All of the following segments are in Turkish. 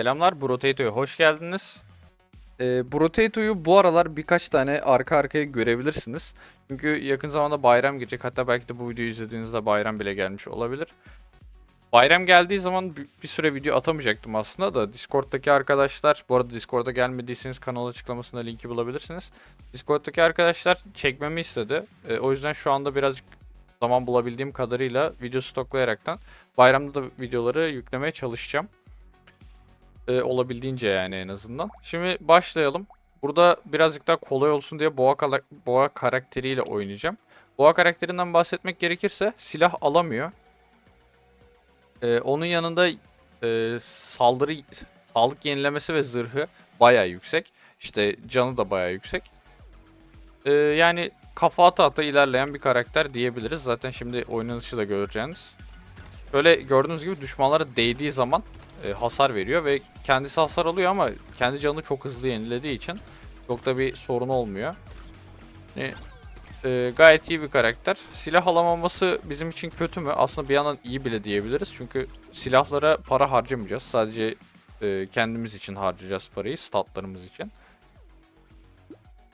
Selamlar, Brotato'ya hoş geldiniz. E, Brotato'yu bu aralar birkaç tane arka arkaya görebilirsiniz. Çünkü yakın zamanda bayram gelecek. Hatta belki de bu videoyu izlediğinizde bayram bile gelmiş olabilir. Bayram geldiği zaman bir bir süre video atamayacaktım aslında da Discord'daki arkadaşlar, bu arada Discord'a gelmediyseniz kanal açıklamasında linki bulabilirsiniz. Discord'daki arkadaşlar çekmemi istedi. E, o yüzden şu anda birazcık zaman bulabildiğim kadarıyla video stoklayaraktan bayramda da videoları yüklemeye çalışacağım. E, olabildiğince yani en azından. Şimdi başlayalım. Burada birazcık daha kolay olsun diye boğa, boğa karakteriyle oynayacağım. Boğa karakterinden bahsetmek gerekirse silah alamıyor. Ee, onun yanında e, saldırı, sağlık yenilemesi ve zırhı baya yüksek. İşte canı da baya yüksek. Ee, yani kafa ata ata ilerleyen bir karakter diyebiliriz. Zaten şimdi oynanışı da göreceğiniz. Böyle gördüğünüz gibi düşmanlara değdiği zaman e, hasar veriyor ve kendisi hasar alıyor ama kendi canını çok hızlı yenilediği için çok da bir sorun olmuyor. Yani, e, gayet iyi bir karakter. Silah alamaması bizim için kötü mü? Aslında bir yandan iyi bile diyebiliriz. Çünkü silahlara para harcamayacağız. Sadece e, kendimiz için harcayacağız parayı. Statlarımız için.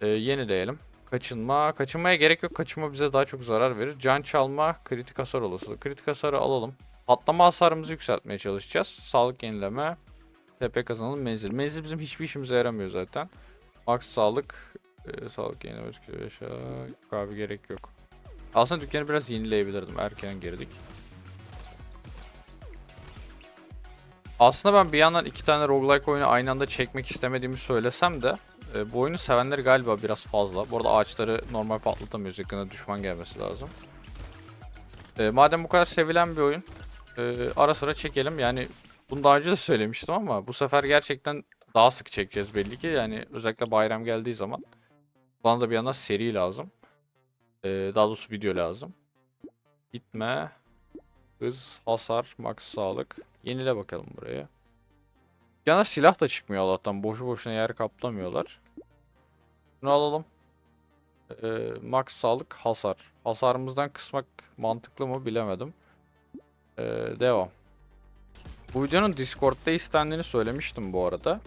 E, yenileyelim. Kaçınma. Kaçınmaya gerek yok. Kaçınma bize daha çok zarar verir. Can çalma. Kritik hasar olasılığı. Kritik hasarı alalım. Patlama hasarımızı yükseltmeye çalışacağız. Sağlık yenileme. TP kazanalım. Menzil. Menzil bizim hiçbir işimize yaramıyor zaten. Max sağlık. e, sağlık yenileme. Yok abi gerek yok. Aslında dükkanı biraz yenileyebilirdim. Erken girdik. Aslında ben bir yandan iki tane roguelike oyunu aynı anda çekmek istemediğimi söylesem de e, bu oyunu sevenleri galiba biraz fazla. Bu arada ağaçları normal patlatamıyoruz. Yakına düşman gelmesi lazım. E, madem bu kadar sevilen bir oyun e, ara sıra çekelim. Yani bunu daha önce de söylemiştim ama bu sefer gerçekten daha sık çekeceğiz belli ki. Yani özellikle bayram geldiği zaman. Bana da bir yandan seri lazım. E, daha doğrusu video lazım. Gitme. Hız, hasar, max sağlık. Yenile bakalım buraya. Yana silah da çıkmıyor Allah'tan. Boşu boşuna yer kaplamıyorlar. Bunu alalım. Ee, max sağlık, hasar. Hasarımızdan kısmak mantıklı mı bilemedim. Ee, devam. Bu videonun Discord'da istendiğini söylemiştim bu arada.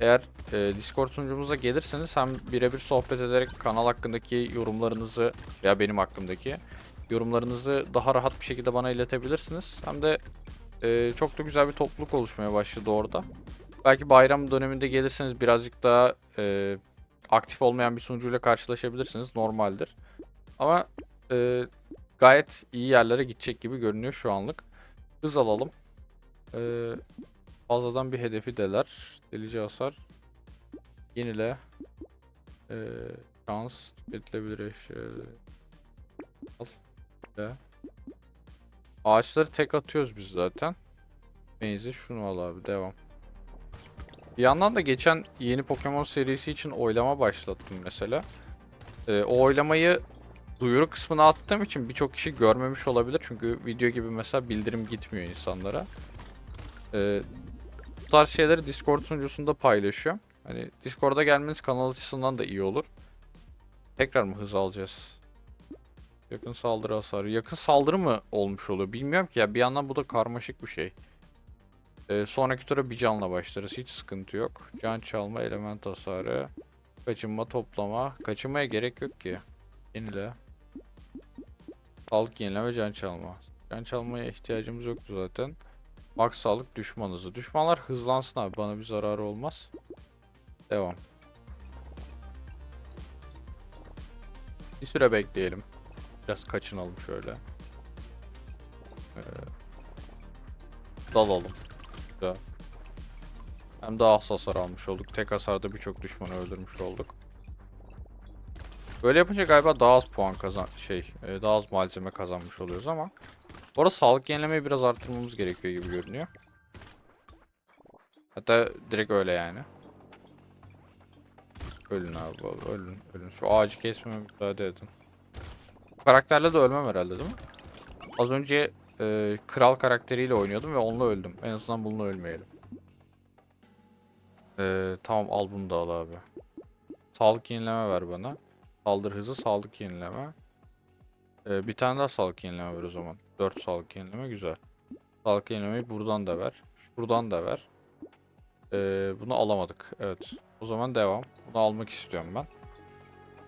Eğer e, Discord sunucumuza gelirseniz hem birebir sohbet ederek kanal hakkındaki yorumlarınızı veya benim hakkımdaki yorumlarınızı daha rahat bir şekilde bana iletebilirsiniz. Hem de e, çok da güzel bir topluluk oluşmaya başladı orada. Belki bayram döneminde gelirseniz birazcık daha e, aktif olmayan bir sunucuyla karşılaşabilirsiniz. Normaldir. Ama e, gayet iyi yerlere gidecek gibi görünüyor şu anlık. Hız alalım. E, fazladan bir hedefi deler. Delici hasar. Yenile. E, şans. Tüketilebilir eşya. Al. De. Ağaçları tek atıyoruz biz zaten. Neyse şunu al abi devam. Bir yandan da geçen yeni Pokemon serisi için oylama başlattım mesela. Ee, o oylamayı duyuru kısmına attığım için birçok kişi görmemiş olabilir. Çünkü video gibi mesela bildirim gitmiyor insanlara. Ee, bu tarz şeyleri Discord sunucusunda paylaşıyorum. Hani Discord'a gelmeniz kanal açısından da iyi olur. Tekrar mı hız alacağız? Yakın saldırı hasarı. Yakın saldırı mı olmuş oluyor? Bilmiyorum ki ya. Bir yandan bu da karmaşık bir şey. Ee, sonraki tura bir canla başlarız. Hiç sıkıntı yok. Can çalma, element hasarı. Kaçınma, toplama. Kaçınmaya gerek yok ki. Yenile. Sağlık yenileme, can çalma. Can çalmaya ihtiyacımız yoktu zaten. Max sağlık düşman hızı. Düşmanlar hızlansın abi. Bana bir zararı olmaz. Devam. Bir süre bekleyelim. Biraz kaçınalım şöyle. Ee, dalalım. Güzel. Hem daha az hasar almış olduk. Tek hasarda birçok düşmanı öldürmüş olduk. Böyle yapınca galiba daha az puan kazan şey, e, daha az malzeme kazanmış oluyoruz ama bu sağlık yenilemeyi biraz arttırmamız gerekiyor gibi görünüyor. Hatta direkt öyle yani. Ölün abi, vallahi ölün, ölün. Şu ağacı kesmeme müsaade edin. Karakterle de ölmem herhalde değil mi? Az önce e, kral karakteriyle oynuyordum ve onunla öldüm. En azından bununla ölmeyelim. E, tamam al bunu da al abi. Sağlık yenileme ver bana. Saldırı hızı, sağlık yenileme. E, bir tane daha sağlık yenileme ver o zaman. 4 sağlık yenileme güzel. Sağlık yenilemeyi buradan da ver. Şuradan da ver. Ee, bunu alamadık. Evet. O zaman devam. Bunu almak istiyorum ben.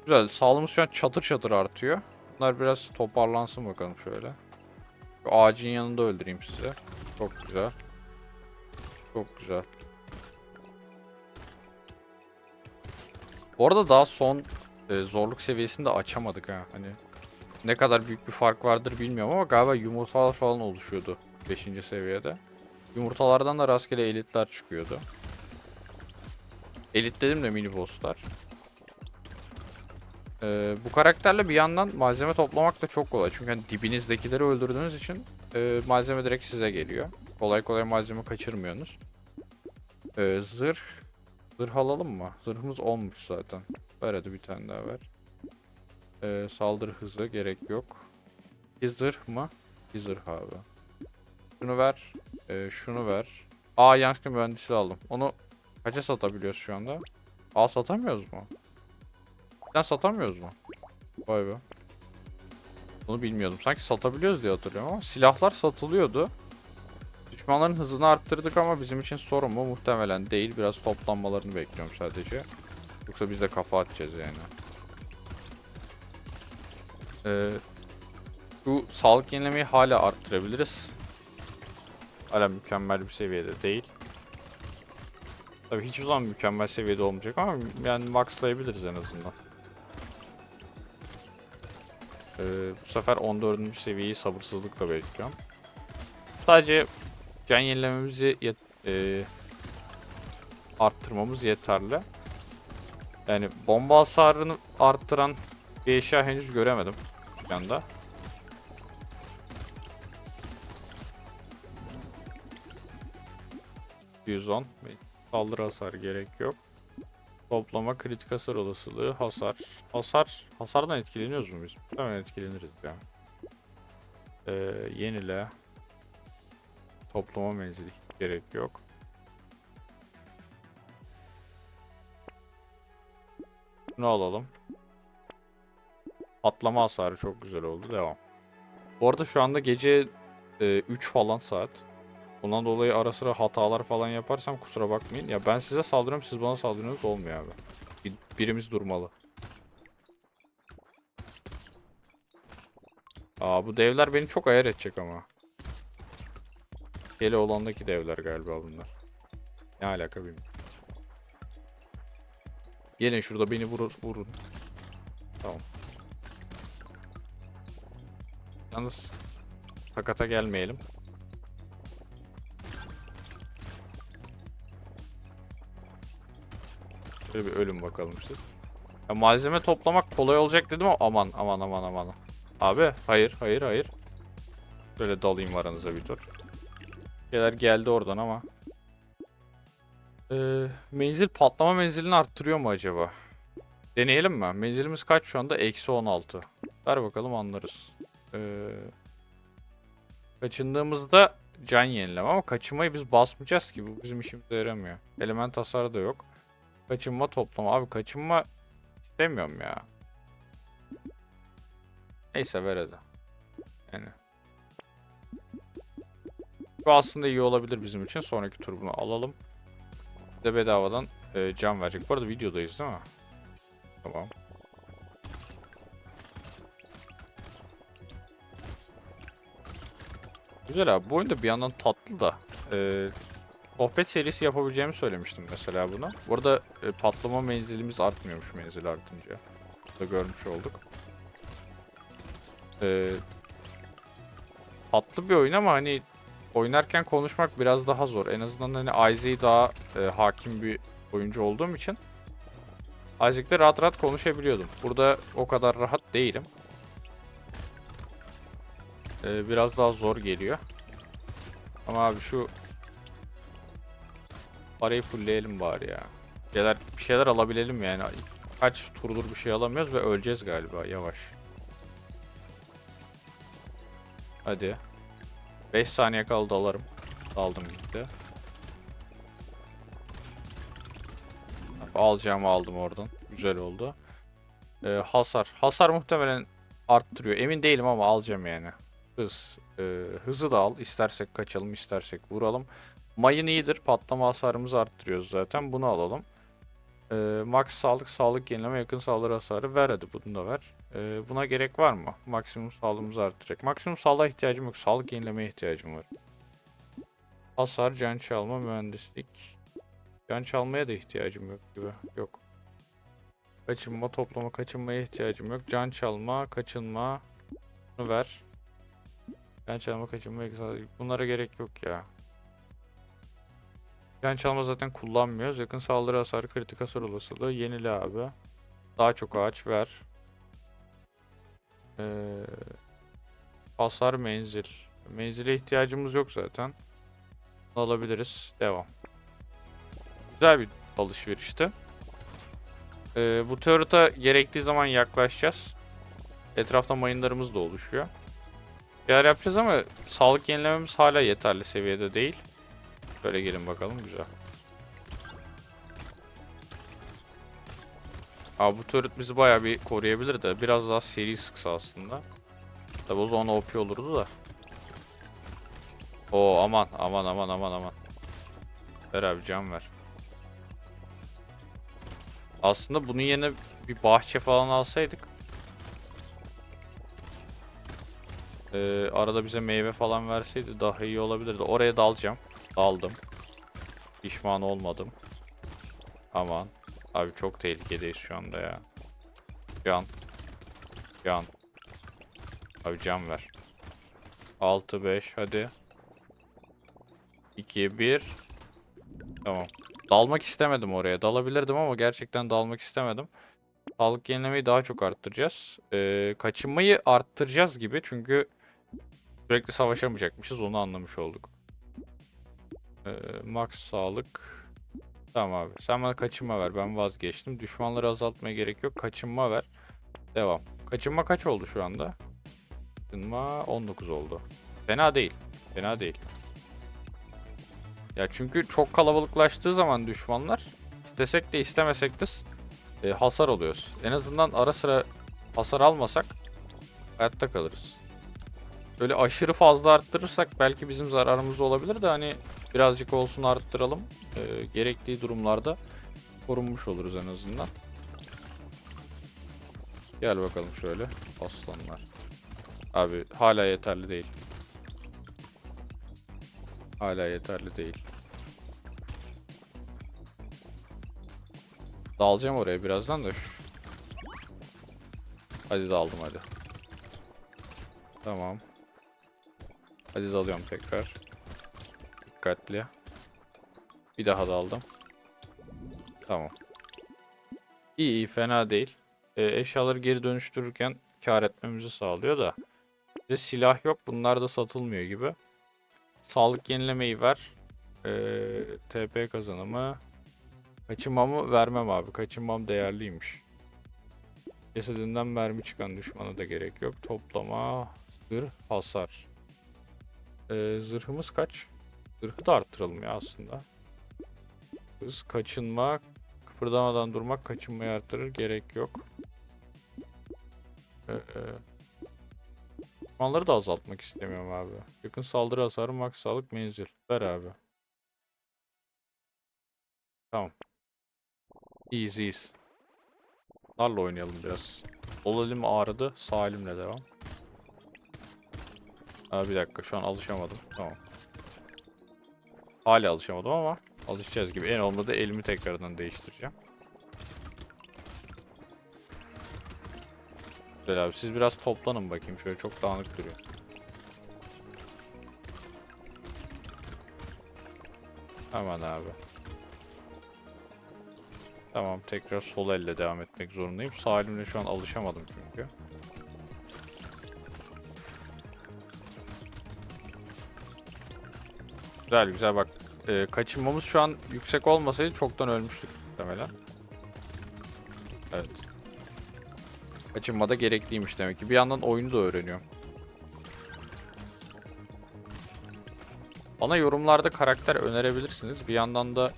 Güzel. Sağlığımız şu an çatır çatır artıyor. Bunlar biraz toparlansın bakalım şöyle. Şu ağacın yanında öldüreyim size. Çok güzel. Çok güzel. Bu arada daha son e, zorluk seviyesini de açamadık ha. Hani ne kadar büyük bir fark vardır bilmiyorum ama galiba yumurtalar falan oluşuyordu 5. seviyede. Yumurtalardan da rastgele elitler çıkıyordu. Elit dedim de mini bosslar. Ee, bu karakterle bir yandan malzeme toplamak da çok kolay. Çünkü hani dibinizdekileri öldürdüğünüz için e, malzeme direkt size geliyor. Kolay kolay malzeme kaçırmıyorsunuz. Ee, zırh. Zırh alalım mı? Zırhımız olmuş zaten. Ver hadi bir tane daha ver. Ee, saldırı hızı gerek yok. Bir zırh mı? Bir zırh abi. Şunu ver. Ee, şunu ver. Aa yankı mühendisi aldım. Onu kaça satabiliyoruz şu anda? Aa satamıyoruz mu? Sen satamıyoruz mu? Vay be. Bunu bilmiyordum. Sanki satabiliyoruz diye hatırlıyorum ama silahlar satılıyordu. Düşmanların hızını arttırdık ama bizim için sorun mu? Muhtemelen değil. Biraz toplanmalarını bekliyorum sadece. Yoksa biz de kafa atacağız yani. Ee, bu sağlık yenilemeyi hala arttırabiliriz. Hala mükemmel bir seviyede değil. Tabii hiçbir zaman mükemmel seviyede olmayacak ama yani maxlayabiliriz en azından. Ee, bu sefer 14. seviyeyi sabırsızlıkla bekliyorum. Sadece can yenilememizi e, arttırmamız yeterli. Yani bomba hasarını arttıran bir eşya henüz göremedim şu anda. %110 saldırı hasar gerek yok. Toplama kritik hasar olasılığı hasar. Hasar hasardan etkileniyoruz mu biz? Hemen etkileniriz ya. Ee, yenile. Toplama menzili gerek yok. Bunu alalım. Atlama hasarı çok güzel oldu. Devam. Bu arada şu anda gece 3 falan saat. Bundan dolayı ara sıra hatalar falan yaparsam kusura bakmayın. Ya ben size saldırıyorum siz bana saldırıyorsunuz olmuyor abi. Bir- birimiz durmalı. Aa bu devler beni çok ayar edecek ama. Kele olandaki devler galiba bunlar. Ne alaka bilmiyorum. Gelin şurada beni vurun. vurun. Tamam. Yalnız takata gelmeyelim. Şöyle bir ölüm bakalım siz. Ya malzeme toplamak kolay olacak dedim ama aman aman aman aman. Abi hayır hayır hayır. Şöyle dalayım aranıza bir tur. Şeyler geldi oradan ama. Ee, menzil patlama menzilini arttırıyor mu acaba? Deneyelim mi? Menzilimiz kaç şu anda? Eksi 16. Ver bakalım anlarız. Ee, kaçındığımızda can yenileme ama kaçınmayı biz basmayacağız ki. Bu bizim işimize yaramıyor. Element hasarı da yok. Kaçınma toplama. Abi kaçınma istemiyorum ya. Neyse ver hadi. Yani. Bu aslında iyi olabilir bizim için. Sonraki tur bunu alalım. De bedavadan e, can verecek. Bu arada videodayız değil mi? Tamam. Güzel abi. Bu oyunda bir yandan tatlı da. E, sohbet serisi yapabileceğimi söylemiştim mesela buna. Bu arada e, patlama menzilimiz artmıyormuş menzil artınca. Da görmüş olduk. E, tatlı bir oyun ama hani oynarken konuşmak biraz daha zor. En azından hani Isaac'i daha e, hakim bir oyuncu olduğum için Isaac'te rahat rahat konuşabiliyordum. Burada o kadar rahat değilim. E, biraz daha zor geliyor. Ama abi şu parayı fullleyelim bari ya. Bir şeyler, bir şeyler alabilelim yani. Kaç turdur bir şey alamıyoruz ve öleceğiz galiba yavaş. Hadi. 5 saniye kaldı alırım. Aldım gitti. Alacağımı aldım oradan. Güzel oldu. Ee, hasar. Hasar muhtemelen arttırıyor. Emin değilim ama alacağım yani. Hız. Ee, hızı da al. İstersek kaçalım, istersek vuralım. Mayın iyidir. Patlama hasarımızı arttırıyoruz zaten. Bunu alalım. Ee, max sağlık, sağlık yenileme, yakın saldırı hasarı ver hadi bunu da ver. Ee, buna gerek var mı? Maksimum sağlığımızı arttıracak. Maksimum sağlığa ihtiyacım yok. Sağlık yenilemeye ihtiyacım var. Hasar, can çalma, mühendislik. Can çalmaya da ihtiyacım yok gibi. Yok. Kaçınma, toplama, kaçınmaya ihtiyacım yok. Can çalma, kaçınma. Bunu ver. Can çalma, kaçınma, bunlara gerek yok ya. Can çalma zaten kullanmıyoruz. Yakın saldırı hasarı, kritik hasar olasılığı. Yenile abi. Daha çok ağaç ver. Ee, menzil. Menzile ihtiyacımız yok zaten. Alabiliriz. Devam. Güzel bir alışverişti. Ee, bu turret'a gerektiği zaman yaklaşacağız. Etrafta mayınlarımız da oluşuyor. Yer yapacağız ama sağlık yenilememiz hala yeterli seviyede değil. Böyle gelin bakalım güzel. Abi bu turret bizi bayağı bir koruyabilir de biraz daha seri sıksa aslında. Tabi o zaman OP olurdu da. Oo aman aman aman aman aman. Ver abi can ver. Aslında bunun yerine bir bahçe falan alsaydık. Ee, arada bize meyve falan verseydi daha iyi olabilirdi. Oraya dalacağım. Daldım. Pişman olmadım. Aman. Abi çok tehlikedeyiz şu anda ya. Can. Can. Abi can ver. 6 5 hadi. 2 1 Tamam. Dalmak istemedim oraya. Dalabilirdim ama gerçekten dalmak istemedim. Sağlık yenilemeyi daha çok arttıracağız. Ee, kaçınmayı arttıracağız gibi çünkü sürekli savaşamayacakmışız onu anlamış olduk. Ee, max sağlık. Tamam abi. Sen bana kaçınma ver. Ben vazgeçtim. Düşmanları azaltmaya gerek yok. Kaçınma ver. Devam. Kaçınma kaç oldu şu anda? Kaçınma 19 oldu. Fena değil. Fena değil. Ya çünkü çok kalabalıklaştığı zaman düşmanlar istesek de istemesek de e, hasar alıyoruz. En azından ara sıra hasar almasak hayatta kalırız. Böyle aşırı fazla arttırırsak belki bizim zararımız olabilir de hani birazcık olsun arttıralım. E, gerektiği durumlarda korunmuş oluruz en azından. Gel bakalım şöyle aslanlar. Abi hala yeterli değil. Hala yeterli değil. Dalacağım oraya birazdan da. Hadi daldım hadi. Tamam. Hadi dalıyorum tekrar. Dikkatli. Bir daha daldım. Tamam. İyi iyi fena değil. Ee, eşyaları geri dönüştürürken kar etmemizi sağlıyor da. Bize silah yok. Bunlar da satılmıyor gibi. Sağlık yenilemeyi ver. Ee, TP kazanımı. Kaçınmamı vermem abi. Kaçınmam değerliymiş. Cesedinden mermi çıkan düşmana da gerek yok. Toplama, zırh, hasar. Ee, zırhımız kaç? Zırhı da arttıralım ya aslında. Hız, kaçınma, kıpırdamadan durmak kaçınmayı arttırır. Gerek yok. Ee, Düşmanları da azaltmak istemiyorum abi. Yakın saldırı hasarı, max sağlık, menzil. Ver abi. Tamam. İyiyiz iyiyiz. Bunlarla oynayalım biraz. Sol elim ağrıdı. Sağ elimle devam. Aa, bir dakika şu an alışamadım. Tamam. Hala alışamadım ama alışacağız gibi. En olmadı elimi tekrardan değiştireceğim. Güzel abi siz biraz toplanın bakayım. Şöyle çok dağınık duruyor. Aman abi. Tamam tekrar sol elle devam etmek zorundayım. Sağ elimle şu an alışamadım çünkü. Güzel güzel bak. Ee, kaçınmamız şu an yüksek olmasaydı çoktan ölmüştük muhtemelen. Evet. Kaçınma da gerekliymiş demek ki. Bir yandan oyunu da öğreniyorum. Bana yorumlarda karakter önerebilirsiniz. Bir yandan da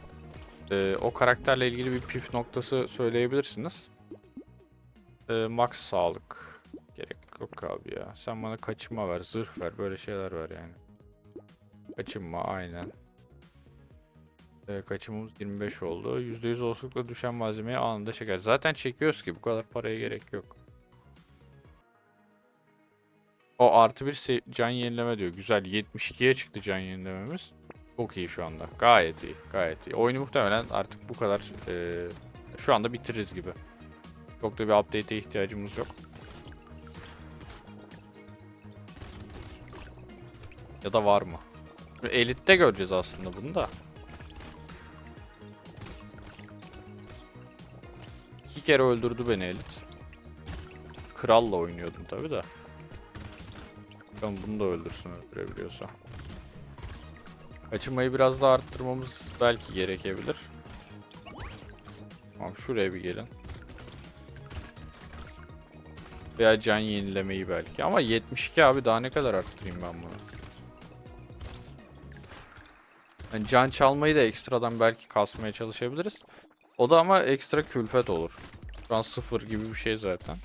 e, o karakterle ilgili bir püf noktası söyleyebilirsiniz. E, max sağlık. Gerek yok abi ya. Sen bana kaçınma ver, zırh ver. Böyle şeyler ver yani. Kaçınma aynen. Ee, kaçımımız 25 oldu. %100 olasılıkla düşen malzemeyi anında çeker. Zaten çekiyoruz ki bu kadar paraya gerek yok. O artı bir can yenileme diyor. Güzel. 72'ye çıktı can yenilememiz. Çok iyi şu anda. Gayet iyi. Gayet iyi. Oyunu muhtemelen artık bu kadar eee, şu anda bitiririz gibi. Çok da bir update'e ihtiyacımız yok. Ya da var mı? Elite'de göreceğiz aslında bunu da. İki kere öldürdü beni Elit. Kralla oynuyordum tabi de. Bakalım bunu da öldürsün öldürebiliyorsa. Açılmayı biraz daha arttırmamız belki gerekebilir. Tamam şuraya bir gelin. Veya can yenilemeyi belki. Ama 72 abi daha ne kadar arttırayım ben bunu? Yani can çalmayı da ekstradan belki kasmaya çalışabiliriz. O da ama ekstra külfet olur. Şu an sıfır gibi bir şey zaten.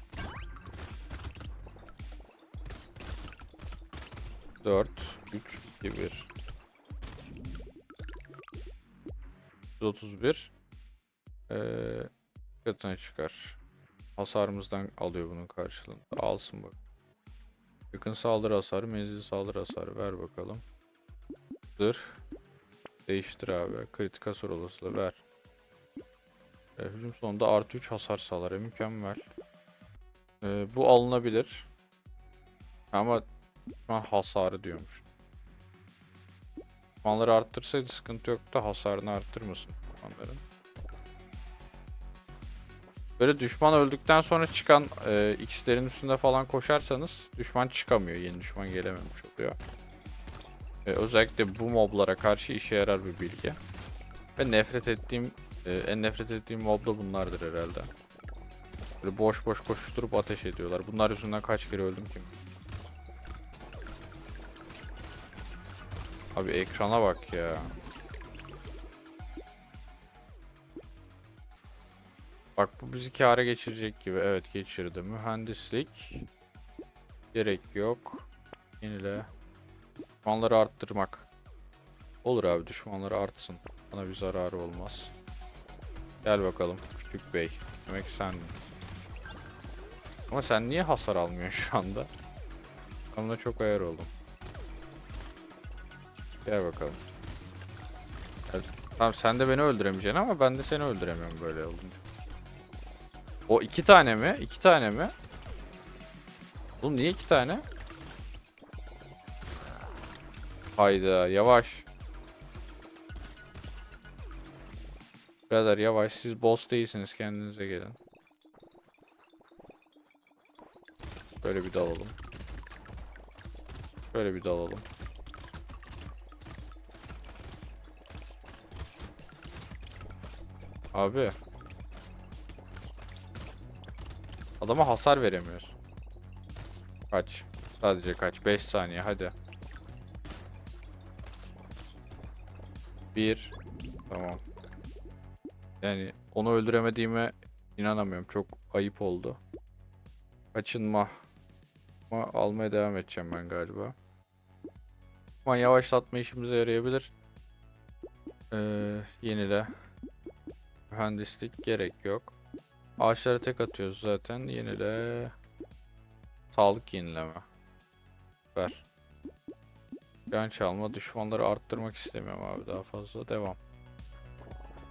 4, 3, 2, 1. 131. Ee, katına çıkar. Hasarımızdan alıyor bunun karşılığında. Alsın bak. Yakın saldırı hasarı, menzil saldırı hasarı. Ver bakalım. Zırh. Değiştir abi. Kritik hasar olasılığı ver. Ee, hücum sonunda artı 3 hasar sağlar. E, mükemmel. Ee, bu alınabilir. Ama şu an hasarı diyormuş. Düşmanları arttırsaydı sıkıntı yok da hasarını arttırmasın düşmanların. Böyle düşman öldükten sonra çıkan e, X'lerin üstünde falan koşarsanız düşman çıkamıyor. Yeni düşman gelememiş oluyor. E, özellikle bu moblara karşı işe yarar bir bilgi. Ve nefret ettiğim e, en nefret ettiğim mob da bunlardır herhalde. Böyle boş boş koşuşturup ateş ediyorlar. Bunlar yüzünden kaç kere öldüm ki? Abi ekrana bak ya. Bak bu bizi kâra geçirecek gibi. Evet geçirdi. Mühendislik. Gerek yok. Yenile. Düşmanları arttırmak. Olur abi düşmanları artsın. Bana bir zararı olmaz. Gel bakalım küçük bey. Demek sen. Ama sen niye hasar almıyorsun şu anda? Ben buna çok ayar oldum. Gel bakalım. Evet. Tamam sen de beni öldüremeyeceksin ama ben de seni öldüremiyorum böyle olunca. O iki tane mi? İki tane mi? Oğlum niye iki tane? Hayda yavaş. Birader yavaş siz boss değilsiniz kendinize gelin. Böyle bir dalalım. Böyle bir dalalım. Abi. Adama hasar veremiyoruz. Kaç. Sadece kaç. 5 saniye hadi. 1 Tamam. Yani onu öldüremediğime inanamıyorum. Çok ayıp oldu. Kaçınma. Ama almaya devam edeceğim ben galiba. Ama yavaşlatma işimize yarayabilir. Ee, yenile. Mühendislik gerek yok. Ağaçlara tek atıyoruz zaten. Yenile. Sağlık yenileme. Ver. Can çalma. Düşmanları arttırmak istemiyorum abi daha fazla. Devam.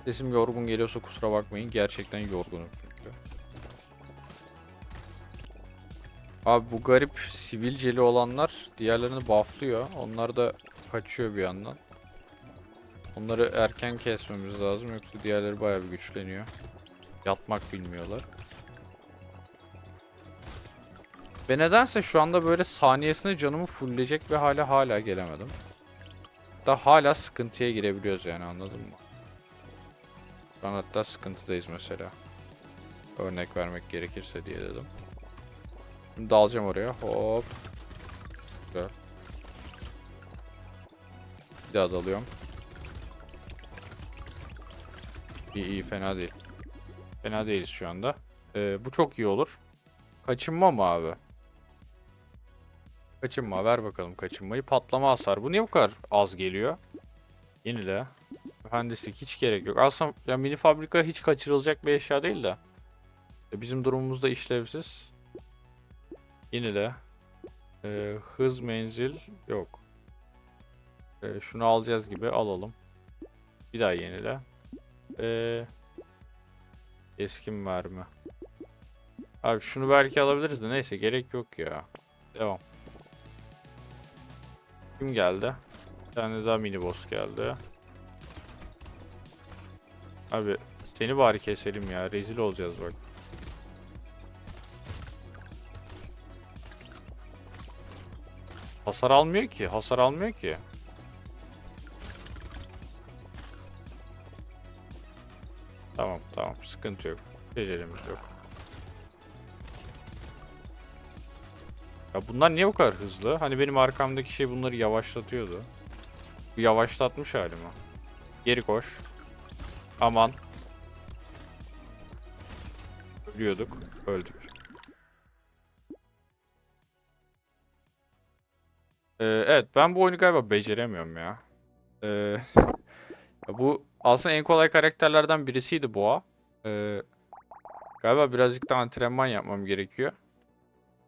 Sesim yorgun geliyorsa kusura bakmayın. Gerçekten yorgunum çünkü. Abi bu garip sivilceli olanlar diğerlerini bufflıyor. Onlar da kaçıyor bir yandan. Onları erken kesmemiz lazım yoksa diğerleri bayağı bir güçleniyor. Yatmak bilmiyorlar. Ve nedense şu anda böyle saniyesinde canımı fullleyecek ve hala hala gelemedim. Da hala sıkıntıya girebiliyoruz yani anladın mı? Şu an hatta sıkıntıdayız mesela. Örnek vermek gerekirse diye dedim. Dalacağım oraya. Hop. Güzel. Bir daha dalıyorum. İyi iyi fena değil. Fena değiliz şu anda. Ee, bu çok iyi olur. Kaçınma mı abi? Kaçınma ver bakalım kaçınmayı. Patlama hasar. Bu niye bu kadar az geliyor? Yenile. Mühendislik hiç gerek yok. Aslında ya mini fabrika hiç kaçırılacak bir eşya değil de. E, Bizim durumumuzda işlevsiz. Yine de. e, hız menzil yok. E, şunu alacağız gibi alalım. Bir daha yenile. E, eski mermi. Abi şunu belki alabiliriz de neyse gerek yok ya. Devam. Kim geldi? Bir tane daha mini boss geldi. Abi seni bari keselim ya. Rezil olacağız bak. Hasar almıyor ki. Hasar almıyor ki. Tamam tamam sıkıntı yok. Becerimiz yok. Ya bunlar niye bu kadar hızlı? Hani benim arkamdaki şey bunları yavaşlatıyordu. Bu yavaşlatmış halimi. Geri koş. Aman. Ölüyorduk. Öldük. Ee, evet ben bu oyunu galiba beceremiyorum ya. Ee, bu aslında en kolay karakterlerden birisiydi Boğa. Ee, galiba birazcık da antrenman yapmam gerekiyor.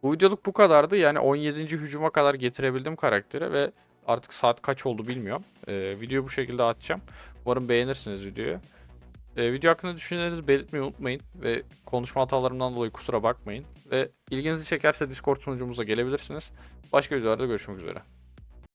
Bu videoluk bu kadardı. Yani 17. hücuma kadar getirebildim karakteri ve artık saat kaç oldu bilmiyorum. Ee, videoyu bu şekilde atacağım. Umarım beğenirsiniz videoyu. Ee, video hakkında düşüncelerinizi belirtmeyi unutmayın ve konuşma hatalarımdan dolayı kusura bakmayın. Ve ilginizi çekerse Discord sunucumuza gelebilirsiniz. Başka videolarda görüşmek üzere.